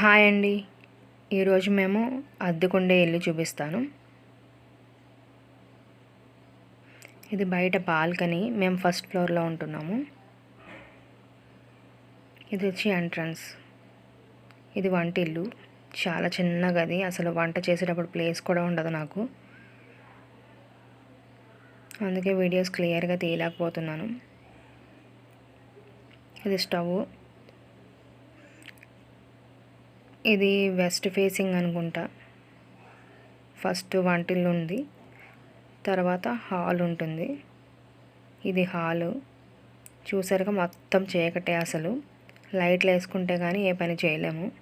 Hi అండి. ఈరోజు మేము అద్దెకుండే ఇల్లు చూపిస్తాను. ఇది బయట బాల్కనీ. మేము ఫస్ట్ ఫ్లోర్లో ఉంటున్నాము. ఇది వచ్చి ఎంట్రన్స్. ఇది వంటిల్లు. చాలా చిన్న గది అసలు వంట చేసేటప్పుడు ప్లేస్ కూడా ఉండదు నాకు. అందుకే వీడియోస్ క్లియర్గా తీయలేకపోతున్నాను. ఇది స్టవ్. ఇది వెస్ట్ ఫేసింగ్ అనుకుంటా. ఫస్ట్ వంటిల్లు ఉంది తర్వాత హాల్ ఉంటుంది. ఇది హాలు. చూసారుగా మొత్తం చీకటే అసలు. లైట్లు వేసుకుంటే కానీ ఏ పని చేయలేము.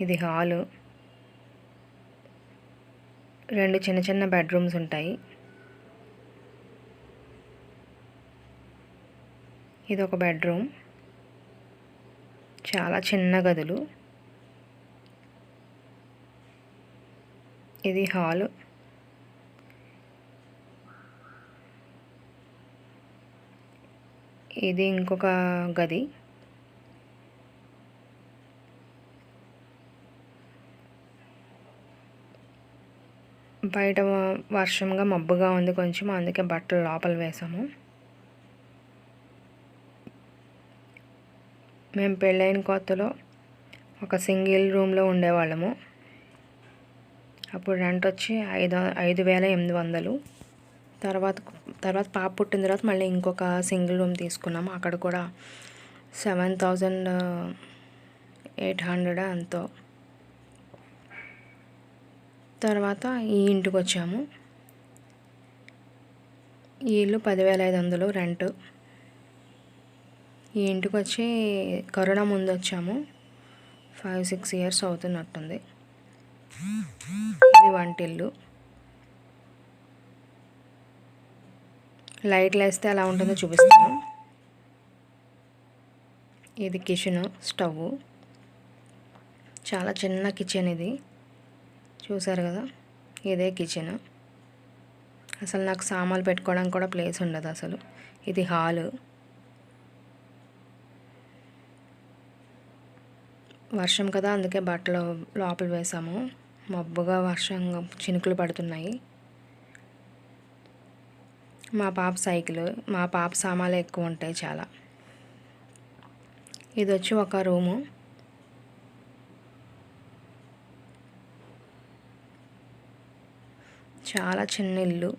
ఇది హాలు. రెండు చిన్న చిన్న బెడ్రూమ్స్ ఉంటాయి. ఇది ఒక బెడ్రూమ్. చాలా చిన్న గదులు. ఇది హాలు. ఇది ఇంకొక గది. బయట వర్షంగా మబ్బుగా ఉంది కొంచెం అందుకే బట్టలు లోపల వేసాము. మేము పెళ్ళైన కొత్తలో ఒక సింగిల్ రూమ్లో ఉండేవాళ్ళము. అప్పుడు రెంట్ వచ్చి ఐదు ఐదు వేల ఎనిమిది వందలు. తర్వాత తర్వాత పాప పుట్టిన తర్వాత మళ్ళీ ఇంకొక సింగిల్ రూమ్ తీసుకున్నాము. అక్కడ కూడా సెవెన్ థౌజండ్ ఎయిట్ హండ్రెడ్ అంతో తర్వాత ఈ ఇంటికి వచ్చాము ఈ ఇల్లు పదివేల ఐదు వందలు రెంట్. ఈ ఇంటికి వచ్చి కరోనా ముందు వచ్చాము ఫైవ్ సిక్స్ ఇయర్స్ అవుతున్నట్టుంది. ఇది వంటిల్లు. లైట్లు వేస్తే ఎలా ఉంటుందో చూపిస్తాను. ఇది కిచెన్ స్టవ్ చాలా చిన్న కిచెన్ ఇది. చూసారు కదా? ఇదే కిచెన్ అసలు నాకు సామాన్లు పెట్టుకోవడానికి కూడా ప్లేస్ ఉండదు అసలు. ఇది హాలు వర్షం కదా అందుకే బట్టలు లోపల వేసాము. మబ్బుగా వర్షం చినుకులు పడుతున్నాయి. మా పాప సైకిల్ మా పాప సామాన్లు ఎక్కువ ఉంటాయి చాలా. ఇది వచ్చి ఒక రూము. చాలా చిన్న ఇల్లు.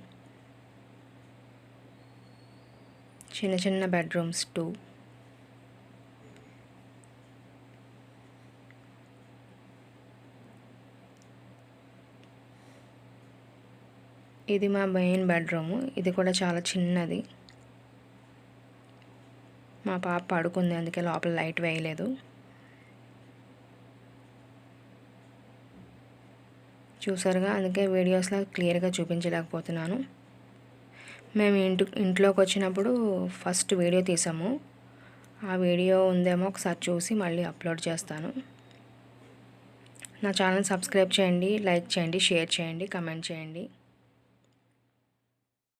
చిన్న చిన్న బెడ్రూమ్స్ టూ. ఇది మా మెయిన్ బెడ్రూమ్ ఇది కూడా చాలా చిన్నది. మా పాప పడుకుంది అందుకే లోపల లైట్ వేయలేదు. చూసారుగా? అందుకే వీడియోస్లో క్లియర్గా చూపించలేకపోతున్నాను. మేము ఇంటి ఇంట్లోకి వచ్చినప్పుడు ఫస్ట్ వీడియో తీసాము. ఆ వీడియో ఉందేమో ఒకసారి చూసి మళ్ళీ అప్లోడ్ చేస్తాను. నా ఛానల్ సబ్స్క్రైబ్ చేయండి లైక్ చేయండి షేర్ చేయండి కమెంట్ చేయండి.